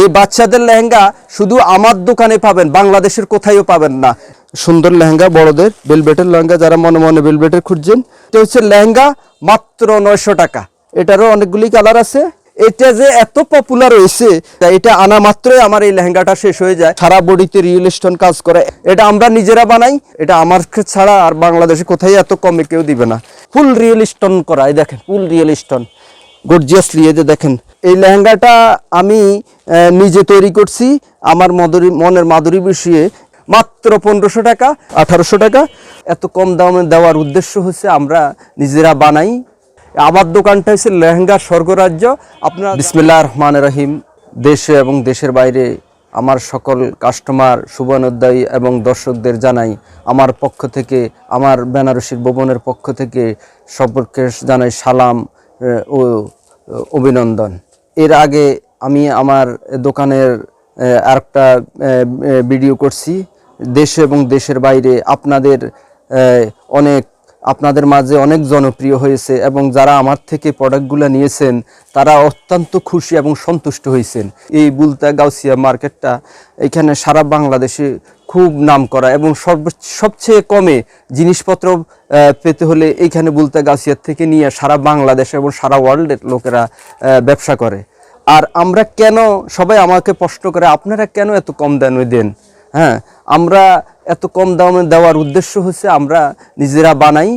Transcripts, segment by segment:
এই বাচ্চাদের লেহেঙ্গা শুধু আমার দোকানে পাবেন বাংলাদেশের কোথায়ও পাবেন না। সুন্দর লেহেঙ্গা বড়দের বেলবেটের লেহেঙ্গা যারা মনে মনে বেলবেটের খুঁজছেন। এটা হচ্ছে লেহেঙ্গা মাত্র নয়শো টাকা। এটারও অনেকগুলি কালার আছে। এটা যে এত পপুলার হয়েছে এটা আনা মাত্রই আমার এই লেহেঙ্গাটা শেষ হয়ে যায়। সারা বডিতে রিয়েল স্টোন কাজ করে। এটা আমরা নিজেরা বানাই এটা আমার ছাড়া আর বাংলাদেশে কোথায় এত কমে কেউ দিবে না। ফুল রিয়েল স্টোন করা এই দেখেন ফুল রিয়েল স্টোন গর্জিয়াসলি এই যে দেখেন। এই লেহেঙ্গাটা আমি নিজে তৈরি করছি, আমার মধুরি, মনের মাধুরী বিষয়ে। মাত্র পনেরোশো টাকা, আঠারোশো টাকা। এত কম দামে দেওয়ার উদ্দেশ্য হচ্ছে আমরা নিজেরা বানাই। আমার দোকানটা হচ্ছে লেহেঙ্গা স্বর্গরাজ্য। আপনার বিসমিল্লাহ রহমান রহিম। দেশে এবং দেশের বাইরে আমার সকল কাস্টমার শুভানুদ্দায়ী এবং দর্শকদের জানাই, আমার পক্ষ থেকে, আমার বেনারসির ভবনের পক্ষ থেকে সম্পর্কে জানাই সালাম। ও, অভিনন্দন। এর আগে আমি আমার দোকানের আরেকটা ভিডিও করছি। দেশে এবং দেশের বাইরে আপনাদের অনেক আপনাদের মাঝে অনেক জনপ্রিয় হয়েছে এবং যারা আমার থেকে প্রোডাক্টগুলো নিয়েছেন, তারা অত্যন্ত খুশি এবং সন্তুষ্ট হয়েছেন। এই বুলতা গাউসিয়া মার্কেটটা এখানে সারা বাংলাদেশে খুব নাম করা এবং সবচেয়ে কমে জিনিসপত্র পেতে হলে এইখানে বুলতা গাউসিয়ার থেকে নিয়ে সারা বাংলাদেশ এবং সারা ওয়ার্ল্ডের লোকেরা ব্যবসা করে। আর আমরা কেন সবাই আমাকে প্রশ্ন করে, আপনারা কেন এত কম দামে দেন? হ্যাঁ আমরা এত কম দামে দেওয়ার উদ্দেশ্য হচ্ছে আমরা নিজেরা বানাই।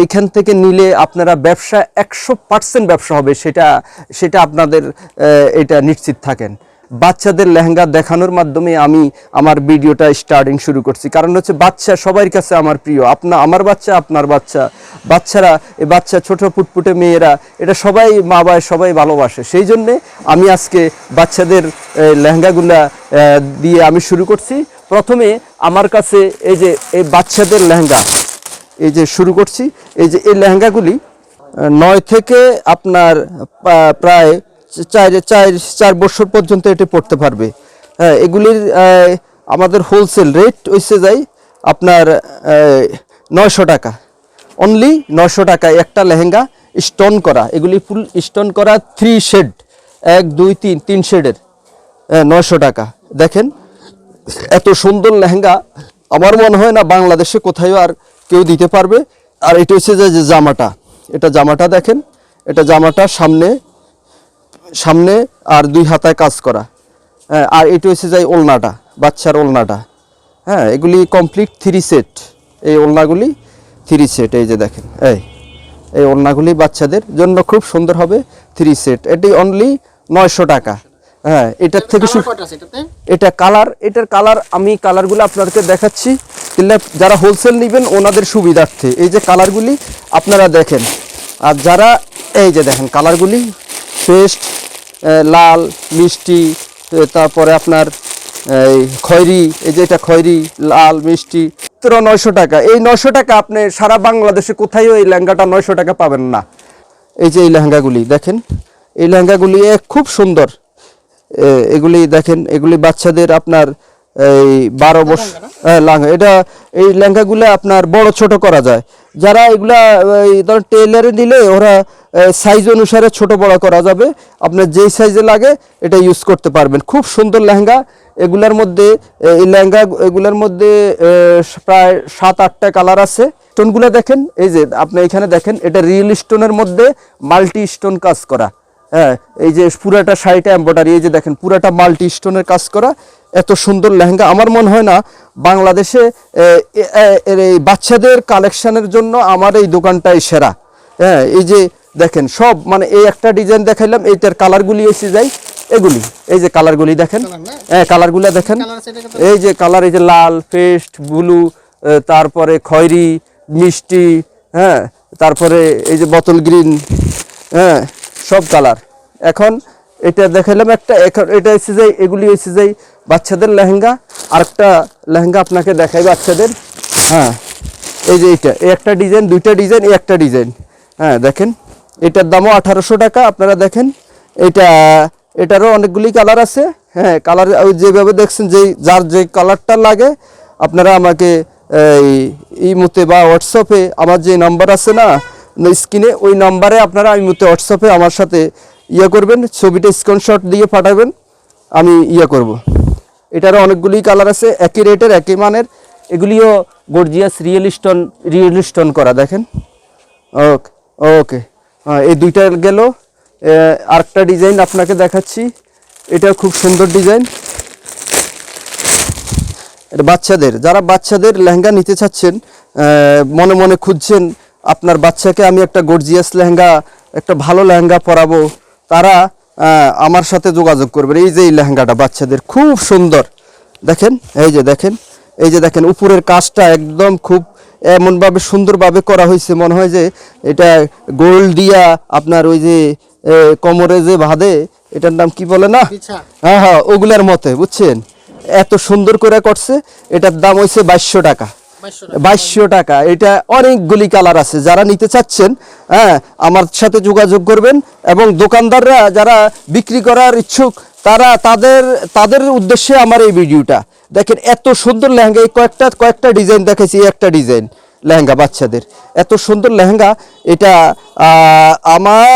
এইখান থেকে নিলে আপনারা ব্যবসা একশো পার্সেন্ট ব্যবসা হবে, সেটা সেটা আপনাদের এটা নিশ্চিত থাকেন। বাচ্চাদের লেহেঙ্গা দেখানোর মাধ্যমে আমি আমার ভিডিওটা স্টার্টিং শুরু করছি। কারণ হচ্ছে বাচ্চা সবার কাছে আমার প্রিয়। আপনা আমার বাচ্চা, আপনার বাচ্চা। বাচ্চারা এই বাচ্চা, ছোট ফুটফুটে মেয়েরা, এটা সবাই মা বাবা সবাই ভালোবাসে। সেই জন্যে আমি আজকে বাচ্চাদের লেহেঙ্গাগুলা দিয়ে আমি শুরু করছি। প্রথমে আমার কাছে এই যে এই বাচ্চাদের লেহেঙ্গা, এই যে শুরু করছি। এই যে, এই লেহেঙ্গাগুলি নয় থেকে আপনার প্রায় চার চার চার বছর পর্যন্ত এটি পড়তে পারবে। হ্যাঁ এগুলির আমাদের হোলসেল রেট হচ্ছে যাই আপনার নয়শো টাকা। অনলি নয়শো টাকা একটা লেহেঙ্গা স্টোন করা। এগুলি ফুল স্টোন করা থ্রি শেড এক, দুই, তিন তিন শেডের নয়শো টাকা। দেখেন, এত সুন্দর লেহেঙ্গা আমার মনে হয় না বাংলাদেশে কোথাও আর কেউ দিতে পারবে। আর এটা হচ্ছে যে জামাটা। এটা জামাটা দেখেন, এটা জামাটা সামনে সামনে আর দুই হাতায় কাজ করা। হ্যাঁ আর এটা হচ্ছে যাই ওলনাটা বাচ্চার ওলনাটা। হ্যাঁ এগুলি কমপ্লিট থ্রি সেট এই ওলনাগুলি থ্রি সেট এই যে দেখেন এই এই ওলনাগুলি বাচ্চাদের জন্য খুব সুন্দর হবে থ্রি সেট এটি অনলি নয়শো টাকা। হ্যাঁ এটার থেকে এটা কালার এটার কালার আমি কালারগুলো আপনাদেরকে দেখাচ্ছি। যারা হোলসেল নেবেন ওনাদের সুবিধার্থে। এই যে কালারগুলি আপনারা দেখেন। আর যারা এই যে দেখেন কালারগুলি পেস্ট লাল মিষ্টি তারপরে আপনার এই খয়রি এই যে এটা খয়রি লাল মিষ্টি তোরা নয়শো টাকা। এই নয়শো টাকা আপনি সারা বাংলাদেশে কোথায়ও এই লেহেঙ্গাটা নয়শো টাকা পাবেন না। এই যে এই লেহেঙ্গাগুলি দেখেন এই লেহেঙ্গাগুলি খুব সুন্দর। এগুলি দেখেন এগুলি বাচ্চাদের আপনার এই বারো বছর হ্যাঁ লাঙ্গা। এটা এই লেহেঙ্গাগুলো আপনার বড় ছোট করা যায়। যারা এগুলা এই ধর টেলারে নিলে ওরা সাইজ অনুসারে ছোট বড় করা যাবে। আপনার যেই সাইজে লাগে, এটা ইউজ করতে পারবেন। খুব সুন্দর লেহেঙ্গা। এগুলার মধ্যে এই লেহেঙ্গা, এগুলার মধ্যে প্রায় সাত, আটটা কালার আছে। স্টোনগুলো দেখেন, এই যে আপনি এখানে দেখেন, এটা রিয়েল স্টোনের মধ্যে মাল্টি স্টোন কাজ করা। হ্যাঁ এই যে পুরাটা শাড়িটা এম্বয়ডারি এই যে দেখেন, পুরাটা মাল্টি স্টোনের কাজ করা। এত সুন্দর লেহেঙ্গা। আমার মনে হয় না, বাংলাদেশে এই বাচ্চাদের কালেকশানের জন্য আমার এই দোকানটাই সেরা। হ্যাঁ এই যে দেখেন সব মানে এই একটা ডিজাইন দেখাইলাম এইটার কালারগুলি এসে যায় এগুলি। এই যে কালারগুলি দেখেন হ্যাঁ কালারগুলো দেখেন। এই যে কালার এই যে লাল পেস্ট ব্লু তারপরে খয়েরি মিষ্টি হ্যাঁ তারপরে এই যে বোতল গ্রিন হ্যাঁ সব কালার এখন এটা দেখাইলাম একটা এখন এটা এসে যাই এগুলি এসে যাই বাচ্চাদের লেহেঙ্গা। আরেকটা লেহেঙ্গা আপনাকে দেখাই বাচ্চাদের হ্যাঁ। এই যে এইটা এই একটা ডিজাইন দুইটা ডিজাইন এই একটা ডিজাইন হ্যাঁ দেখেন। এটার দামও আঠারোশো টাকা, আপনারা দেখেন। এটা, এটারও অনেকগুলি কালার আছে। হ্যাঁ কালার যেভাবে দেখছেন, যেই, যার যে কালারটা লাগে, আপনারা আমাকে, এই, ইমুতে বা হোয়াটসঅ্যাপে আমার যে নাম্বার আছে না স্ক্রিনে ওই নাম্বারে আপনারা ইমুতে, হোয়াটসঅ্যাপে আমার সাথে ইয়ে করবেন, ছবিটা স্ক্রিনশট দিয়ে পাঠাবেন, আমি ইয়ে করব। এটারও অনেকগুলি কালার আছে, একই রেটের একই মানের। এগুলিও gorgeous real stone real stone করা, দেখেন। ওকে ওকে। এই দুইটা গেল। আরেকটা ডিজাইন আপনাকে দেখাচ্ছি। এটা খুব সুন্দর ডিজাইন। এটা বাচ্চাদের, যারা বাচ্চাদের লেহেঙ্গা নিতে চাচ্ছেন মনে মনে খুঁজছেন, আপনার বাচ্চাকে আমি একটা গর্জিয়াস লেহেঙ্গা, একটা ভালো লেহেঙ্গা পরাবো, তারা আমার সাথে যোগাযোগ করবেন এই যে এই লেহেঙ্গাটা বাচ্চাদের খুব সুন্দর। দেখেন, এই যে দেখেন, এই যে দেখেন, উপরের কাজটা একদম খুব এমনভাবে সুন্দরভাবে করা হয়েছে। মনে হয় যে এটা গোল্ড দিয়া আপনার ওই যে কোমরে যে বাঁধে এটার নাম কি বলে না? হ্যাঁ হ্যাঁ ওগুলার মতে বুঝছেন? এত সুন্দর করে করছে এটার দাম হয়েছে বাইশশো টাকা। বাইশশো টাকা। এটা অনেকগুলি কালার আছে। যারা নিতে চাচ্ছেন হ্যাঁ আমার সাথে যোগাযোগ করবেন এবং দোকানদাররা যারা বিক্রি করার ইচ্ছুক তারা তাদের তাদের উদ্দেশ্যে আমার এই ভিডিওটা। দেখেন, এত সুন্দর লেহেঙ্গা, এই কয়েকটা কয়েকটা ডিজাইন দেখেছি একটা ডিজাইন লেহেঙ্গা বাচ্চাদের। এত সুন্দর লেহেঙ্গা, এটা আমার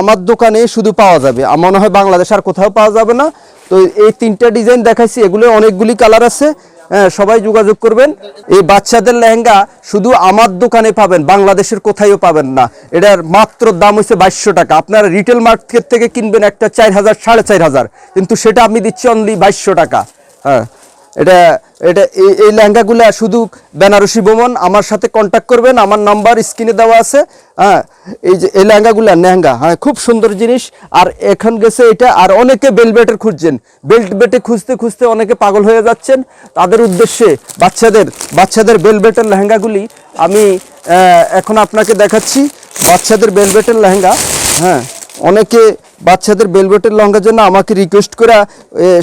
আমার দোকানে শুধু পাওয়া যাবে। আমার মনে হয় বাংলাদেশ আর কোথাও পাওয়া যাবে না। তো এই তিনটা ডিজাইন দেখাইছি এগুলো অনেকগুলি কালার আছে। হ্যাঁ সবাই যোগাযোগ করবেন। এই বাচ্চাদের লেহেঙ্গা শুধু আমার দোকানে পাবেন, বাংলাদেশের কোথায়ও পাবেন না। এটার মাত্র দাম হচ্ছে বাইশশো টাকা। আপনারা রিটেল মার্কেট থেকে কিনবেন একটা চার হাজার, সাড়ে চার হাজার। কিন্তু সেটা আমি দিচ্ছি অনলি বাইশশো টাকা। হ্যাঁ। এটা এটা, এই এই লেহেঙ্গাগুলো শুধু বেনারসি বোমন আমার সাথে কন্ট্যাক্ট করবেন, আমার নাম্বার স্ক্রিনে দেওয়া আছে। হ্যাঁ এই যে, এই লেহেঙ্গাগুলো, লেহেঙ্গা হ্যাঁ খুব সুন্দর জিনিস। আর এখন গেছে এটা, আর অনেকে বেলবেটের খুঁজছেন। বেল্ট বেটে খুঁজতে খুঁজতে অনেকে পাগল হয়ে যাচ্ছেন। তাদের উদ্দেশ্যে বাচ্চাদের বাচ্চাদের বেলবেটের লেহেঙ্গাগুলি আমি এখন আপনাকে দেখাচ্ছি। বাচ্চাদের বেলবেটের লেহেঙ্গা হ্যাঁ অনেকে বাচ্চাদের বেলভেটের লহেঙ্গার জন্য আমাকে রিকোয়েস্ট করে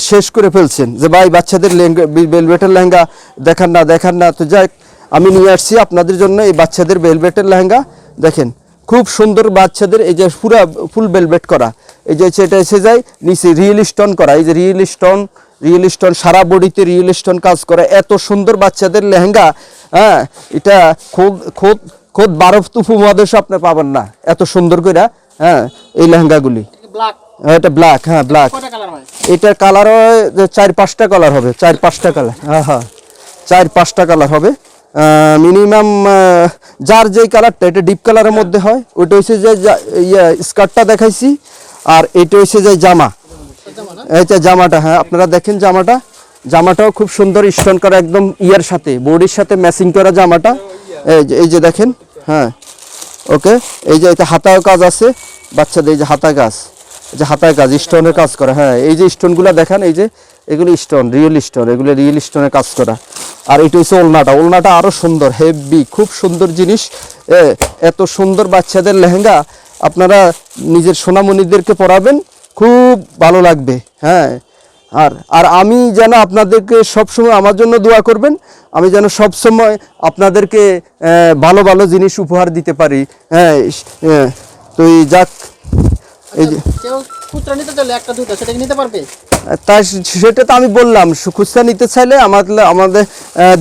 শেষ করে ফেলছেন। যে ভাই, বাচ্চাদের বেলভেটের লেহেঙ্গা দেখান না দেখান না। তো যাই, আমি নিয়ে আসছি আপনাদের জন্য এই বাচ্চাদের বেলভেটের লেহেঙ্গা। দেখেন, খুব সুন্দর বাচ্চাদের এই যে পুরা, ফুল বেলভেট করা। এই যে এটা এসে যায়, নিচে রিয়েল স্টোন করা। এই যে রিয়েল স্টোন রিয়েল স্টোন সারা বডিতে রিয়েল স্টোন কাজ করা। এত সুন্দর বাচ্চাদের লেহেঙ্গা হ্যাঁ এটা খোদ খোদ খোদ বারফ তুফু মহাদেশ আপনি পাবেন না। এত সুন্দর করে হ্যাঁ এই লেহেঙ্গাগুলি। ব্ল্যাক হ্যাঁ, এটা ব্ল্যাক হ্যাঁ ব্ল্যাক কয়টা কালার হয়? এটার কালার চার পাঁচটা কালার হবে চার পাঁচটা কালার হ্যাঁ হ্যাঁ। চার পাঁচটা কালার হবে। মিনিমাম যার যেই কালারটা এটা ডিপ কালারের মধ্যে হয় ওইটা হচ্ছে যে ইয়ে স্কার্টটা দেখাইছি আর এটা হচ্ছে যে জামা। এইটা জামাটা হ্যাঁ আপনারা দেখেন জামাটা। জামাটাও খুব সুন্দর স্টোন করা একদম ইয়ার সাথে বডির সাথে ম্যাচিং করা জামাটা। এই যে এই যে দেখেন হ্যাঁ ওকে এই যে এটা হাতায় কাজ আছে বাচ্চাদের এই যে হাতা কাজ। যে হাতায় কাজ স্টোনের কাজ করা। হ্যাঁ এই যে স্টোনগুলো দেখেন এই যে এগুলো স্টোন রিয়েল স্টোন এগুলো রিয়েল স্টোনের কাজ করা। আর এটা হচ্ছে ওলনাটা। ওলনাটা আরও সুন্দর হেভি খুব সুন্দর জিনিস। এত সুন্দর বাচ্চাদের লেহেঙ্গা আপনারা নিজের সোনামণিদেরকে পরাবেন খুব ভালো লাগবে। হ্যাঁ আর আর আমি যেন আপনাদেরকে সবসময় আমার জন্য দোয়া করবেন আমি যেন সবসময় আপনাদেরকে ভালো ভালো জিনিস উপহার দিতে পারি। হ্যাঁ, তো এই যাক এই যে কেউ খুচরা নিতে চাইলে একটা দুইটা সেটা কি নিতে পারবে? তাই সেটা তো আমি বললাম খুচরা নিতে চাইলে আমাদের আমাদের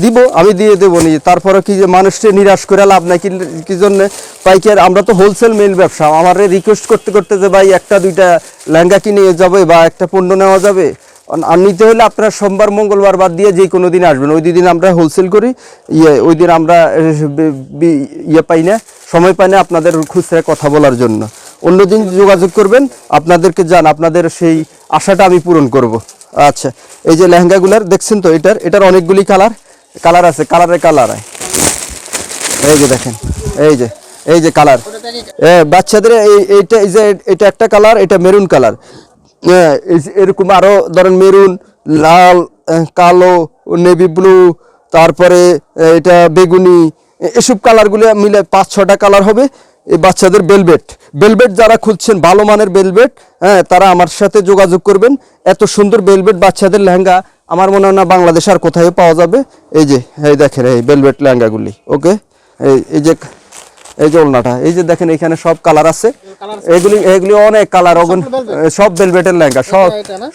দিব আমি দিয়ে দেবো নি তারপরে কি যে মানুষকে নিরাশ করে লাভ নাই কি- কি জন্য? পাইকার আমরা তো হোলসেল মেল ব্যবসা আমার রিকোয়েস্ট করতে করতে যে ভাই একটা দুইটা লেহেঙ্গা কিনে যাবে বা একটা পণ্য নেওয়া যাবে। আর নিতে হলে আপনারা সোমবার মঙ্গলবার বাদ দিয়ে যে কোনো দিন আসবেন। ওই দিন আমরা হোলসেল করি ইয়ে ওই দিন আমরা ইয়ে পাই না সময় পাই না আপনাদের খুচরা কথা বলার জন্য। অন্যদিন যোগাযোগ করবেন, আপনাদেরকে জান, আপনাদের সেই আশাটা আমি পূরণ করব। আচ্ছা এই যে লেহেঙ্গাগুলার, দেখছেন তো এটার এটার অনেকগুলি কালার কালার আছে, কালারে কালার এই যে দেখেন, এই যে এই যে কালার। বাচ্চাদের এই, এইটা, এই যে, এটা একটা কালার, এটা মেরুন কালার। হ্যাঁ এরকম আরও ধরেন মেরুন, লাল কালো, নেভি ব্লু, তারপরে এটা বেগুনি এসব কালারগুলো মিলে পাঁচ ছটা কালার হবে। এই বাচ্চাদের বেলবেট বেলবেট যারা খুঁজছেন ভালো মানের বেলবেট হ্যাঁ তারা আমার সাথে যোগাযোগ করবেন। এত সুন্দর বেলবেট বাচ্চাদের লেহেঙ্গা আমার মনে হয় না বাংলাদেশে আর কোথায় পাওয়া যাবে। এই যে এই দেখেন এই বেলবেট লেহেঙ্গাগুলি ওকে এই এই যে এই যে ওলনাটা এই যে দেখেন এখানে সব কালার আছে। এগুলি এগুলি অনেক কালার অগুন সব বেলবেটের লেহেঙ্গা সব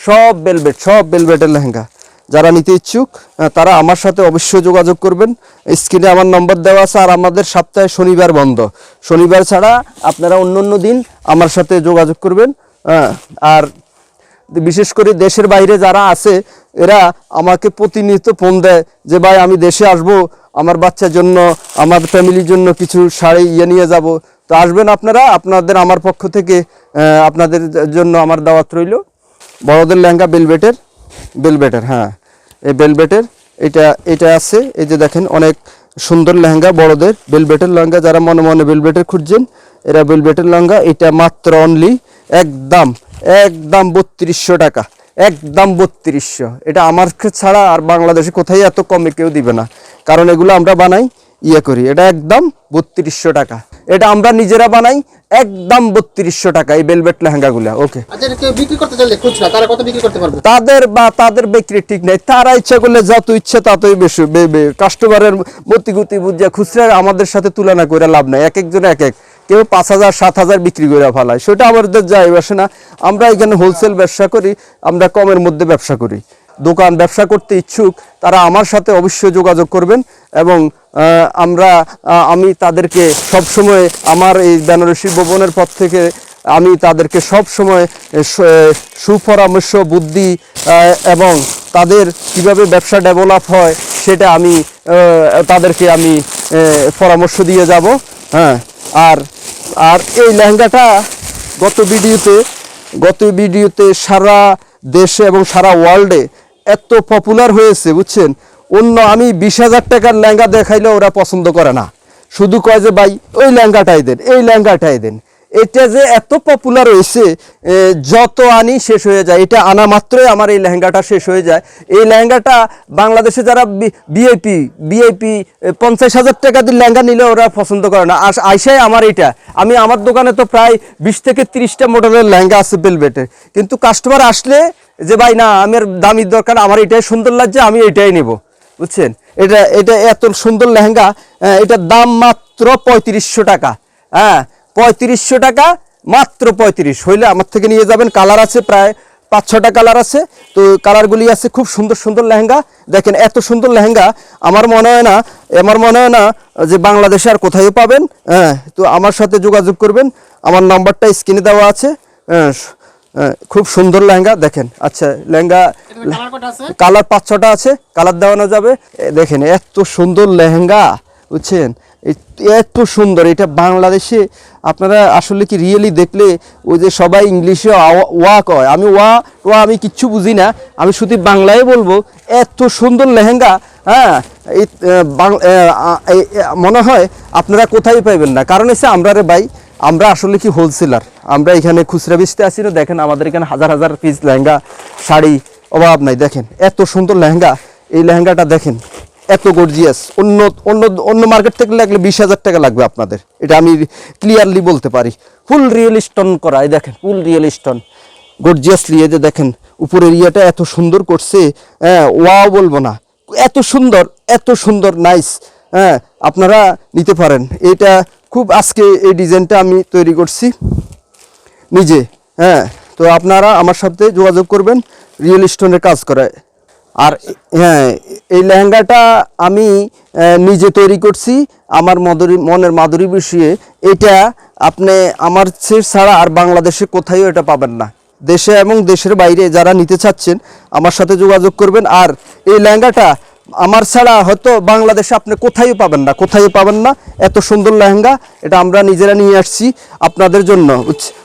সব বেলবেট সব বেলবেটের লেহেঙ্গা। যারা নিতে ইচ্ছুক তারা আমার সাথে অবশ্যই যোগাযোগ করবেন। স্ক্রিনে আমার নম্বর দেওয়া আছে, আর আমাদের সপ্তাহে শনিবার বন্ধ। শনিবার ছাড়া আপনারা অন্য অন্য দিন আমার সাথে যোগাযোগ করবেন। আর বিশেষ করে দেশের বাইরে যারা আছে, এরা আমাকে প্রতিনিয়ত ফোন দেয় যে, ভাই, আমি দেশে আসব, আমার বাচ্চার জন্য, আমার ফ্যামিলির জন্য কিছু শাড়ি ইয়ে নিয়ে যাব। তো আসবেন আপনারা, আপনাদের আমার পক্ষ থেকে আপনাদের জন্য আমার দাওয়াত রইল। বড়দের লেহেঙ্গা বেলবেটের বেলবেটের হ্যাঁ। এই বেলবেটের, এটা এটা আছে, এই যে দেখেন, অনেক সুন্দর লেহেঙ্গা বড়দের, বেলবেটের লেহেঙ্গা, যারা মনে মনে বেলবেটের খুঁজছেন, এরা বেলবেটের লেহেঙ্গা, এটা মাত্র অনলি একদম একদম বত্রিশশো টাকা, একদম বত্রিশশো। এটা আমার ছাড়া আর বাংলাদেশে কোথায় এত কমে কেউ দিবে না। কারণ এগুলো আমরা বানাই ইয়ে করি, এটা একদম বত্রিশশো টাকা। এটা আমরা নিজেরা বানাই একদম বত্রিশশো টাকা এই বেলবেট লেহেঙ্গাগুলো ওকে আচ্ছা তাদের বা তাদের বিক্রি ঠিক নেই তারা ইচ্ছা করলে যত ইচ্ছে ততই বেশি কাস্টমারের মতিগতি বুঝে খুচরা আমাদের সাথে তুলনা করে লাভ নাই এক একজন এক এক কেউ পাঁচ হাজার সাত হাজার বিক্রি করে ফেলায় সেটা আমাদের যাই বসে না। আমরা এখানে হোলসেল ব্যবসা করি আমরা কমের মধ্যে ব্যবসা করি। দোকান ব্যবসা করতে ইচ্ছুক তারা আমার সাথে অবশ্যই যোগাযোগ করবেন এবং আমরা আমি তাদেরকে সবসময় আমার এই বেনারসি ভবনের পথ থেকে, আমি তাদেরকে সব সময় সুপরামর্শ, বুদ্ধি এবং তাদের কীভাবে ব্যবসা ডেভেলপ হয় সেটা আমি তাদেরকে আমি পরামর্শ দিয়ে যাব। হ্যাঁ আর আর এই লেহেঙ্গাটা গত ভিডিওতে গত ভিডিওতে সারা দেশে এবং সারা ওয়ার্ল্ডে এত পপুলার হয়েছে, বুঝছেন? অন্য আমি বিশ হাজার টাকার লেহেঙ্গা দেখাইলে ওরা পছন্দ করে না। শুধু কয় যে, ভাই, ওই লেহেঙ্গাটাই দেন, এই লেহেঙ্গাটাই দেন। এটা যে এত পপুলার হয়েছে যত আনি শেষ হয়ে যায়, এটা আনা মাত্রই আমার এই লেহেঙ্গাটা শেষ হয়ে যায়। এই লেহেঙ্গাটা বাংলাদেশে যারা বিআইপি বিআইপি পঞ্চাশ হাজার টাকা দিয়ে লেহেঙ্গা নিলে ওরা পছন্দ করে না। আস আইসাই আমার এটা। আমি আমার দোকানে তো প্রায় বিশ থেকে তিরিশটা মডেলের লেহেঙ্গা আছে বেলবেটে কিন্তু কাস্টমার আসলে যে, ভাই, না আমার দামির দরকার, আমার এটাই সুন্দর লাগছে, আমি এটাই নেব। বুঝছেন? এটা এটা এত সুন্দর লেহেঙ্গা এটার দাম মাত্র পঁয়ত্রিশশো টাকা। হ্যাঁ পঁয়ত্রিশশো টাকা মাত্র পঁয়ত্রিশ। হইলে আমার থেকে নিয়ে যাবেন কালার আছে প্রায় পাঁচ ছটা কালার আছে। তো কালারগুলি আছে খুব সুন্দর সুন্দর লেহেঙ্গা। দেখেন এত সুন্দর লেহেঙ্গা আমার মনে হয় না আমার মনে হয় না যে বাংলাদেশে আর কোথায় পাবেন। হ্যাঁ তো আমার সাথে যোগাযোগ করবেন। আমার নাম্বারটা স্ক্রিনে দেওয়া আছে। হ্যাঁ, খুব সুন্দর লেহেঙ্গা দেখেন আচ্ছা লেহেঙ্গা কালার পাঁচ ছটা আছে কালার দেওয়ানো যাবে। দেখেন এত সুন্দর লেহেঙ্গা বুঝছেন? এত সুন্দর এটা বাংলাদেশে আপনারা আসলে কি রিয়েলি দেখলে ওই যে সবাই ইংলিশে ওয়া কয়? আমি ওয়া ওয়া আমি কিচ্ছু বুঝি না আমি শুধু বাংলায় বলব এত সুন্দর লেহেঙ্গা হ্যাঁ মনে হয় আপনারা কোথায় পাইবেন না। কারণ হচ্ছে আমরা রে ভাই আমরা আসলে কি হোলসেলার আমরা এখানে খুচরা বেচতে আসি না। দেখেন আমাদের এখানে হাজার হাজার পিস লেহেঙ্গা, শাড়ি, অভাব নাই। দেখেন, এত সুন্দর লেহেঙ্গা। এই লেহেঙ্গাটা দেখেন, এত গর্জিয়াস অন্য অন্য অন্য মার্কেট থেকে লাগলে বিশ হাজার টাকা লাগবে আপনাদের। এটা আমি ক্লিয়ারলি বলতে পারি। ফুল রিয়েল স্টোন করা। এই দেখেন ফুল রিয়েল স্টোন গর্জিয়াসলি এই যে দেখেন, উপরের ইয়েটা এত সুন্দর করছে। হ্যাঁ ওয়াও বলব না। এত সুন্দর এত সুন্দর নাইস হ্যাঁ আপনারা নিতে পারেন। এটা খুব আজকে এই ডিজাইনটা আমি তৈরি করছি। নিজে হ্যাঁ তো আপনারা আমার সাথে যোগাযোগ করবেন রিয়েল স্টোনের কাজ করায়। আর হ্যাঁ এই লেহেঙ্গাটা আমি নিজে তৈরি করছি, আমার মধুরি, মনের মাধুরী বিষয়ে। এটা আপনি, আমার ছাড়া আর বাংলাদেশে কোথাও এটা পাবেন না। দেশে এবং দেশের বাইরে যারা নিতে চাচ্ছেন, আমার সাথে যোগাযোগ করবেন। আর এই লেহেঙ্গাটা আমার ছাড়া হয়তো বাংলাদেশে আপনি কোথাও পাবেন না কোথাও পাবেন না। এত সুন্দর লেহেঙ্গা এটা আমরা নিজেরা নিয়ে আসছি আপনাদের জন্য।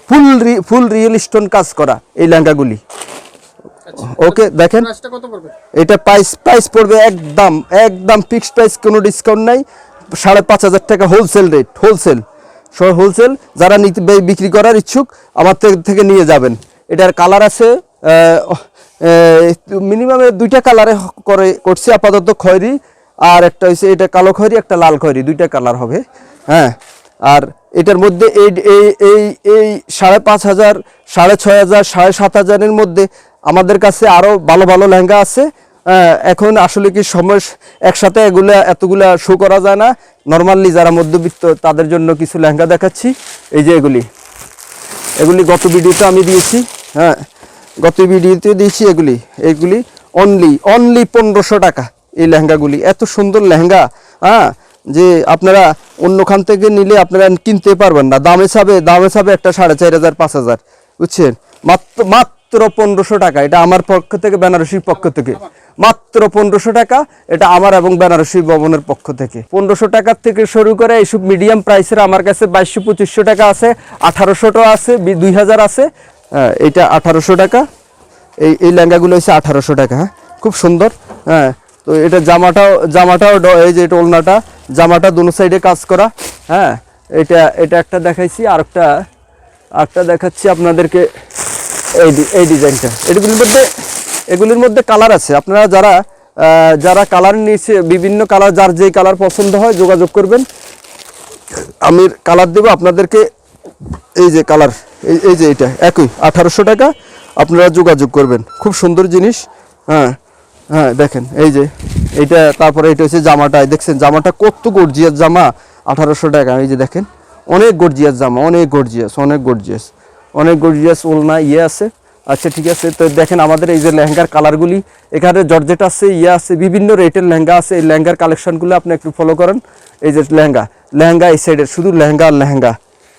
ফুল ফুল রিয়েল স্টোন কাজ করা এই লেহেঙ্গাগুলি। ওকে দেখেন। এটা প্রাইস প্রাইস পড়বে একদম একদম ফিক্সড প্রাইস কোনো ডিসকাউন্ট নাই। সাড়ে পাঁচ হাজার টাকা হোলসেল রেট হোলসেল হোলসেল যারা নিতে বিক্রি করার ইচ্ছুক আমার থেকে- থেকে নিয়ে যাবেন। এটার কালার আছে মিনিমামে দুইটা কালারে করে করছি, আপাতত খয়েরি, আর একটা হচ্ছে এটা কালো খয়েরি, একটা লাল খয়েরি, দুইটা কালার হবে হ্যাঁ। আর এটার মধ্যে এই এই এই এই সাড়ে পাঁচ হাজার, সাড়ে ছয় হাজার, সাড়ে সাত হাজারের মধ্যে আমাদের কাছে আরও ভালো ভালো লেহেঙ্গা আছে এখন আসলে কি সময় একসাথে এগুলা, এতগুলা শো করা যায় না। নর্মালি যারা মধ্যবিত্ত, তাদের জন্য কিছু লেহেঙ্গা দেখাচ্ছি। এই যে এগুলি এগুলি গত ভিডিওতে আমি দিয়েছি হ্যাঁ। গত ভিডিওতে দিয়েছি এগুলি। এগুলি অনলি অনলি পনেরোশো টাকা এই লেহেঙ্গাগুলি। এত সুন্দর লেহেঙ্গা হ্যাঁ যে আপনারা অন্যখান থেকে নিলে আপনারা কিনতে পারবেন না। দামে ছাবে দামে ছাবে একটা সাড়ে চার হাজার, পাঁচ হাজার, বুঝছেন? মাত্র মাত্র পনেরোশো টাকা। এটা আমার পক্ষ থেকে, বেনারসির পক্ষ থেকে। মাত্র পনেরোশো টাকা, এটা আমার এবং বেনারসি ভবনের পক্ষ থেকে। পনেরোশো টাকার থেকে শুরু করে এইসব মিডিয়াম প্রাইসের আমার কাছে বাইশশো, পঁচিশশো টাকা আছে আঠারোশোটাও আছে, দুই হাজার আছে। এটা আঠারোশো টাকা। এই এই লেহেঙ্গাগুলো হচ্ছে আঠারোশো টাকা হ্যাঁ? খুব সুন্দর হ্যাঁ? তো এটা জামাটাও জামাটাও এই যে এটা জামাটা দুনো সাইডে কাজ করা হ্যাঁ? এটা এটা একটা দেখাইছি, আরেকটা আরেকটা দেখাচ্ছি আপনাদেরকে এই এই ডিজাইনটা। এগুলির মধ্যে এগুলির মধ্যে কালার আছে। আপনারা যারা যারা কালার নিচ্ছে বিভিন্ন কালার, যার যেই কালার পছন্দ হয়, যোগাযোগ করবেন। আমি কালার দেবো, আপনাদেরকে এই যে কালার, এই এই যে এটা, একই, আঠারোশো টাকা। আপনারা যোগাযোগ করবেন। খুব সুন্দর জিনিস। হ্যাঁ হ্যাঁ দেখেন, এই যে এইটা তারপরে এটা হচ্ছে জামাটা। দেখছেন, জামাটা কত গর্জিয়াস জামা, আঠারোশো টাকা। এই যে দেখেন, অনেক গর্জিয়াস জামা, অনেক গর্জিয়াস অনেক গর্জিয়াস অনেক গর্জিয়াস ওলনা ইয়ে আছে। আচ্ছা ঠিক আছে, তো দেখেন আমাদের এই যে লেহেঙ্গার কালারগুলি, এখানে জর্জেট আছে ইয়ে আছে, বিভিন্ন রেটের লেহেঙ্গা আছে। এই লেহেঙ্গার কালেকশনগুলো আপনি একটু ফলো করেন। এই যে লেহেঙ্গা লেহেঙ্গা এই সাইডের শুধু লেহেঙ্গা আর লেহেঙ্গা।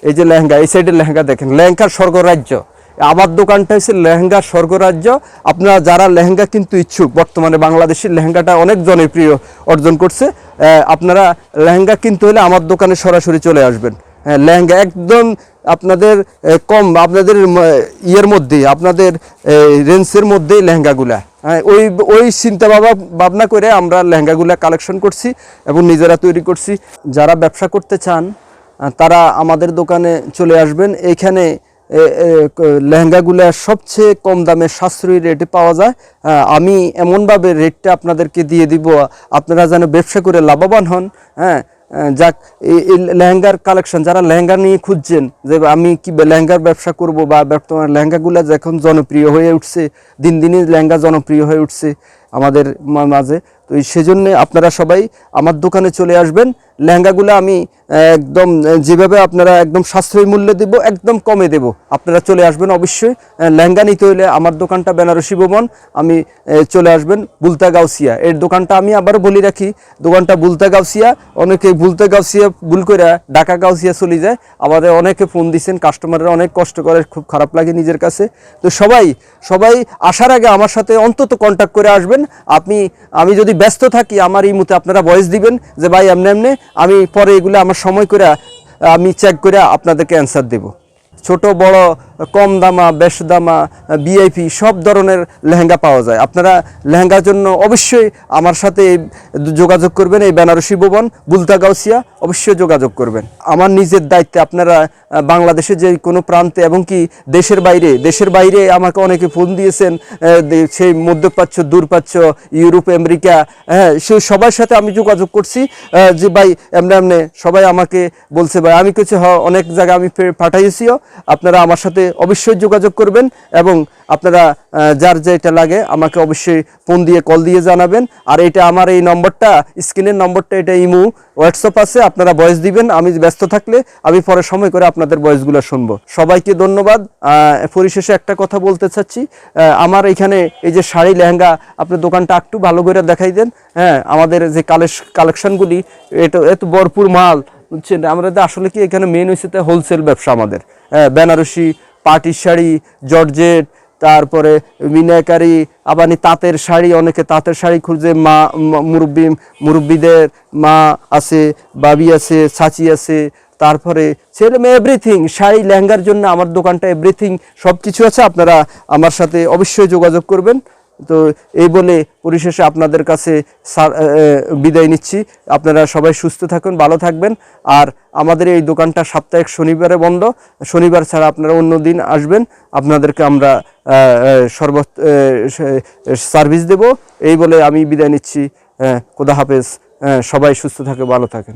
এই যে লেহেঙ্গা, এই সাইডের লেহেঙ্গা দেখেন, লেহেঙ্গার স্বর্গরাজ্য। আমার দোকানটা হচ্ছে লেহেঙ্গার স্বর্গরাজ্য। আপনারা যারা লেহেঙ্গা কিন্তু ইচ্ছুক, বর্তমানে বাংলাদেশের লেহেঙ্গাটা অনেক জনপ্রিয় অর্জন করছে আপনারা লেহেঙ্গা কিনতে হলে আমার দোকানে সরাসরি চলে আসবেন। হ্যাঁ লেহেঙ্গা একদম আপনাদের কম, আপনাদের ইয়ের মধ্যেই, আপনাদের রেঞ্জের মধ্যেই লেহেঙ্গাগুলা। হ্যাঁ ওই ওই চিন্তা ভাবনা ভাবনা করে আমরা লেহেঙ্গাগুলা কালেকশন করছি এবং নিজেরা তৈরি করছি। যারা ব্যবসা করতে চান তারা আমাদের দোকানে চলে আসবেন। এইখানে এ, এ, ক- লেহেঙ্গাগুলা সবচেয়ে কম দামে সাশ্রয়ী রেটে পাওয়া যায়। আমি এমনভাবে রেটটা আপনাদেরকে দিয়ে দিব আপনারা যেন ব্যবসা করে লাভবান হন। হ্যাঁ যাক এই লেহেঙ্গার কালেকশন যারা লেহেঙ্গা নিয়ে খুঁজছেন যে আমি কি লেহেঙ্গার ব্যবসা করব বা বর্তমানে লেহেঙ্গাগুলো যখন জনপ্রিয় হয়ে উঠছে দিন দিনই লেহেঙ্গা জনপ্রিয় হয়ে উঠছে আমাদের মাঝে তো সেজন্য আপনারা সবাই আমার দোকানে চলে আসবেন। লেহেঙ্গাগুলো আমি একদম যেভাবে আপনারা একদম সাশ্রয়ী মূল্যে দেব, একদম কমে দেব। আপনারা চলে আসবেন অবশ্যই লেহেঙ্গা নিতে হলে আমার দোকানটা বেনারসি ভবন, আমি চলে আসবেন বুলতা গাউসিয়া এর দোকানটা আমি আবার বলি রাখি, দোকানটা বুলতা গাউসিয়া অনেকে বুলতা গাউসিয়া ভুল করে ঢাকা গাউসিয়া চলে যায়, আমাদের অনেকে ফোন দিচ্ছেন কাস্টমাররা অনেক কষ্ট করে, খুব খারাপ লাগে নিজের কাছে। তো সবাই সবাই আসার আগে আমার সাথে অন্তত কন্ট্যাক্ট করে আসবেন। আপনি, আমি যদি ব্যস্ত থাকি, আমার এই মতে আপনারা ভয়েস দিবেন যে, ভাই, এমনি এমনি আমি পরে এগুলো আমার সময় করে আমি চেক করে আপনাদেরকে অ্যান্সার দেব। ছোট, বড়, কম দামা, বেশ দামা বিআইপি সব ধরনের লেহেঙ্গা পাওয়া যায়। আপনারা লেহেঙ্গার জন্য অবশ্যই আমার সাথে যোগাযোগ করবেন, এই বেনারসি ভবন বুলতা গাউসিয়া অবশ্যই যোগাযোগ করবেন। আমার নিজের দায়িত্বে আপনারা বাংলাদেশের যে কোনো প্রান্তে এবং কি দেশের বাইরে দেশের বাইরে আমাকে অনেকে ফোন দিয়েছেন সেই মধ্যপ্রাচ্য, দূরপ্রাচ্য, ইউরোপ, আমেরিকা হ্যাঁ সেই সবার সাথে আমি যোগাযোগ করছি যে ভাই, এমনি এমনি সবাই আমাকে বলছে, ভাই, আমি কিছু অনেক জায়গায় আমি পাঠাইছিও আপনারা আমার সাথে অবশ্যই যোগাযোগ করবেন এবং আপনারা যার যেটা লাগে আমাকে অবশ্যই ফোন দিয়ে কল দিয়ে জানাবেন। আর এটা আমার এই নম্বরটা, স্ক্রিনের নম্বরটা এটা ইমু, হোয়াটসঅ্যাপ আছে, আপনারা ভয়েস দিবেন, আমি ব্যস্ত থাকলে আমি পরে সময় করে আপনাদের ভয়েসগুলো শুনব। সবাইকে ধন্যবাদ। পরিশেষে একটা কথা বলতে চাচ্ছি। আমার এখানে এই যে শাড়ি, লেহেঙ্গা আপনার দোকানটা একটু ভালো করে দেখাই দেন। হ্যাঁ আমাদের যে কালেকশনগুলি এটা এত ভরপুর মাল বুঝছেন? আমাদের আসলে কি এখানে মেন হয়েছে হোলসেল ব্যবসা আমাদের। হ্যাঁ বেনারসি পাটির শাড়ি, জর্জেট, তারপরে মিনাকারি আবানি তাঁতের শাড়ি, অনেকে তাঁতের শাড়ি খুঁজে, মা মুরব্বি, মুরব্বীদের মা আছে, বাবি আছে, চাচি আছে, তারপরে ছেলে মেয়ে এভরিথিং শাড়ি লেহেঙ্গার জন্য আমার দোকানটা এভরিথিং সব কিছু আছে। আপনারা আমার সাথে অবশ্যই যোগাযোগ করবেন। তো এই বলে পরিশেষে আপনাদের কাছে বিদায় নিচ্ছি। আপনারা সবাই সুস্থ থাকুন, ভালো থাকবেন। আর আমাদের এই দোকানটা সাপ্তাহিক শনিবারে বন্ধ। শনিবার ছাড়া আপনারা অন্য দিন আসবেন। আপনাদেরকে আমরা সর্ব সার্ভিস দেব। এই বলে আমি বিদায় নিচ্ছি। খোদা হাফেজ। সবাই সুস্থ থাকে, ভালো থাকেন।